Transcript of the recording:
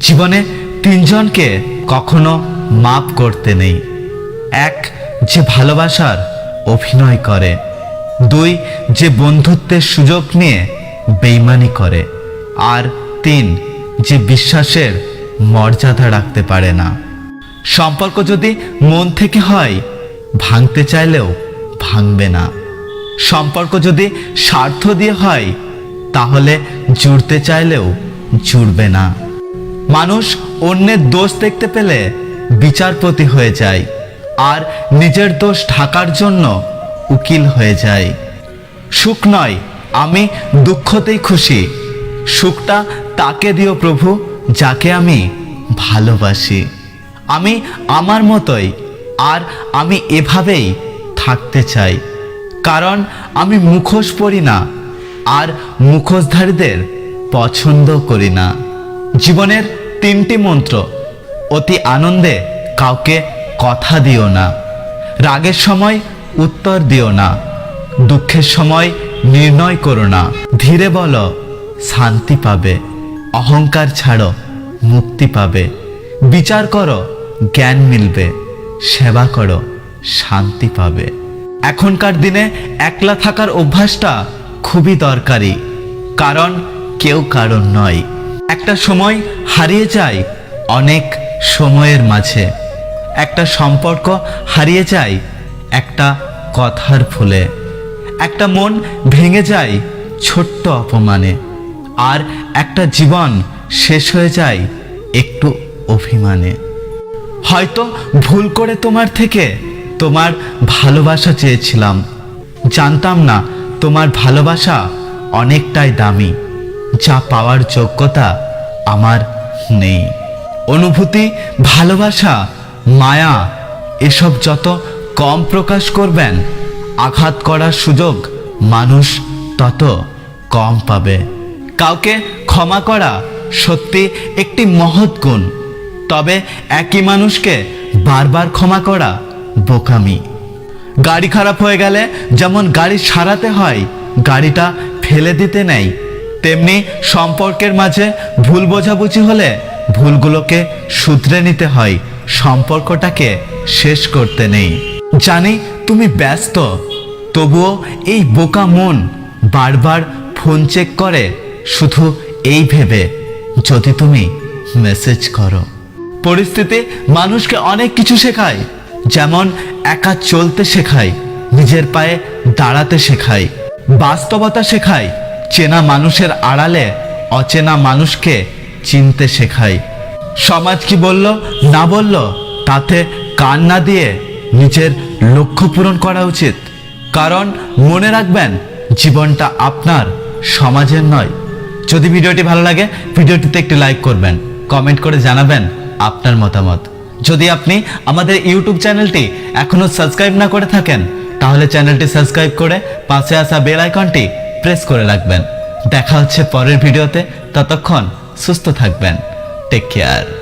জীবনে তিনজনকে কখনো মাপ করতে নেই। এক, যে ভালোবাসার অভিনয় করে। দুই, যে বন্ধুত্বের সুযোগ নিয়ে বেইমানি করে। আর তিন, যে বিশ্বাসের মর্যাদা রাখতে পারে না। সম্পর্ক যদি মন থেকে হয়, ভাঙতে চাইলেও ভাঙবে না। সম্পর্ক যদি স্বার্থ দিয়ে হয়, তাহলে জুড়তে চাইলেও জুড়বে না। মানুষ অন্যের দোষ দেখতে পেলে বিচারপতি হয়ে যায়, আর নিজের দোষ ঢাকার জন্য উকিল হয়ে যায়। সুখ নয়, আমি দুঃখতেই খুশি। সুখটা তাকে দিও প্রভু, যাকে আমি ভালোবাসি। আমি আমার মতোই, আর আমি এভাবেই থাকতে চাই। কারণ আমি মুখোশ পরি না, আর মুখোশধারীদের পছন্দ করি না। জীবনের তিনটি মন্ত্র। অতি আনন্দে কাউকে কথা দিও না। রাগের সময় উত্তর দিও না। দুঃখের সময় নির্ণয় করো না। ধীরে বলো, শান্তি পাবে। অহংকার ছাড়ো, মুক্তি পাবে। বিচার করো, জ্ঞান মিলবে। সেবা করো, শান্তি পাবে। এখনকার দিনে একলা থাকার অভ্যাসটা খুবই দরকারি। কারণ কেউ কারণ নয়। একটা সময় হারিয়ে যায় অনেক সময়ের মাঝে। একটা সম্পর্ক হারিয়ে যায় একটা কথার ফুলে। একটা মন ভেঙে যায় ছোট্ট অপমানে। আর একটা জীবন শেষ হয়ে যায় একটু অভিমানে। হয়তো ভুল করে তোমার থেকে তোমার ভালোবাসা চেয়েছিলাম। জানতাম না তোমার ভালোবাসা অনেকটাই দামি। যা পাওয়ার যোগ্যতা আমার নেই। অনুভূতি, ভালোবাসা, মায়া, এসব যত কম প্রকাশ করবেন, আঘাত করার সুযোগ মানুষ তত কম পাবে। কাউকে ক্ষমা করা সত্যি একটি মহৎ গুণ, তবে একই মানুষকে বারবার ক্ষমা করা বোকামি। গাড়ি খারাপ হয়ে গেলে যেমন গাড়ি সারাতে হয়, গাড়িটা ফেলে দিতে নেই তেমনি সম্পর্কের মাঝে ভুল বোঝাবুঝি হলে ভুলগুলোকে শুধরে নিতে হয়, সম্পর্কটাকে শেষ করতে নেই। জানি তুমি ব্যস্ত, তবুও এই বোকা মন বারবার ফোন চেক করে, শুধু এই ভেবে। যদি তুমি মেসেজ করো। পরিস্থিতি মানুষকে অনেক কিছু শেখায়, যেমন একা চলতে শেখায়, নিজের পায়ে দাঁড়াতে শেখায়, বাস্তবতা শেখায় চেনা মানুষের আড়ালে অচেনা মানুষকে চিনতে শেখায় সমাজ কি বলল? না বলল। তাতে কান না দিয়ে নিজের লক্ষ্য পূরণ করা উচিত। কারণ মনে রাখবেন, জীবনটা আপনার, সমাজের নয়। যদি ভিডিওটি ভালো লাগে, ভিডিওটিতে একটি লাইক করবেন। কমেন্ট করে জানাবেন আপনার মতামত। যদি আপনি আমাদের ইউটিউব চ্যানেলটি এখনও সাবস্ক্রাইব না করে থাকেন, তাহলে চ্যানেলটি সাবস্ক্রাইব করে পাশে আসা বেল আইকনটি প্রেস করে রাখবেন। দেখা হচ্ছে পরের ভিডিওতে। ততক্ষণ সুস্থ থাকবেন। Take care